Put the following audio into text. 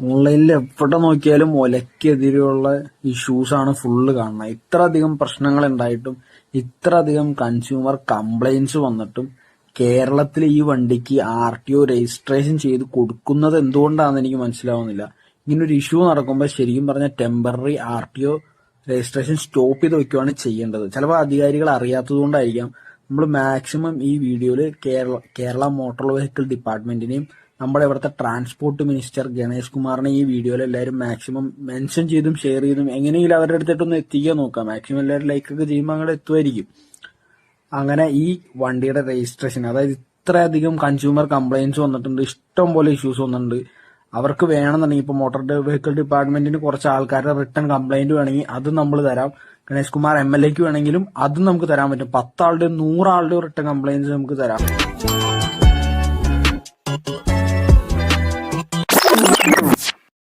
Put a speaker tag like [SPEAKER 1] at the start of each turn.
[SPEAKER 1] ഓൺലൈനിൽ എവിടെ നോക്കിയാലും ഒലയ്ക്കെതിരെയുള്ള ഇഷ്യൂസ് ആണ് ഫുള്ള് കാണുന്നത്. ഇത്ര അധികം പ്രശ്നങ്ങൾ ഉണ്ടായിട്ടും ഇത്ര അധികം കൺസ്യൂമർ കംപ്ലൈൻസ് വന്നിട്ടും കേരളത്തിൽ ഈ വണ്ടിക്ക് ആർ ടി ഒ രജിസ്ട്രേഷൻ ചെയ്ത് കൊടുക്കുന്നത് എന്തുകൊണ്ടാണെന്ന് എനിക്ക് മനസ്സിലാവുന്നില്ല. ഇങ്ങനെ ഒരു ഇഷ്യൂ നടക്കുമ്പോൾ ശരിക്കും പറഞ്ഞാൽ temporary R T O registration stop ചെയ്ത് വെക്കുകയാണ് ചെയ്യേണ്ടത്. ചിലപ്പോൾ അധികാരികൾ അറിയാത്തത് കൊണ്ടായിരിക്കാം. നമ്മൾ മാക്സിമം ഈ വീഡിയോയിൽ കേരള കേരള മോട്ടോർ വെഹിക്കിൾ ഡിപ്പാർട്ട്മെന്റിനെയും നമ്മുടെ ഇവിടുത്തെ ട്രാൻസ്പോർട്ട് മിനിസ്റ്റർ ഗണേഷ് കുമാറിനെ ഈ വീഡിയോയിൽ എല്ലാവരും മാക്സിമം മെൻഷൻ ചെയ്തും ഷെയർ ചെയ്തും എങ്ങനെയെങ്കിലും അവരുടെ അടുത്തിട്ടൊന്ന് എത്തിക്കാൻ നോക്കാം. മാക്സിമം എല്ലാവരും ലൈക്ക് ഒക്കെ ചെയ്യുമ്പോൾ അങ്ങോട്ട് എത്തുമായിരിക്കും അങ്ങനെ ഈ വണ്ടിയുടെ രജിസ്ട്രേഷൻ അതായത് ഇത്രയധികം കൺസ്യൂമർ കംപ്ലയിൻസ് വന്നിട്ടുണ്ട് ഇഷ്ടം പോലെ ഇഷ്യൂസ് വന്നിട്ടുണ്ട്. അവർക്ക് വേണമെന്നുണ്ടെങ്കിൽ ഇപ്പോൾ മോട്ടോർ വെഹിക്കിൾ ഡിപ്പാർട്ട്മെന്റിന് കുറച്ച് ആൾക്കാരുടെ റിട്ടേൺ കംപ്ലൈന്റ് വേണമെങ്കിൽ അത് നമ്മൾ തരാം. ഗണേഷ് കുമാർ എം എൽ എക്ക് വേണമെങ്കിലും അതും നമുക്ക് തരാൻ പറ്റും. പത്താളുടെയും നൂറാളുടെയും റിട്ടേൺ കംപ്ലയിൻസ് നമുക്ക് തരാം.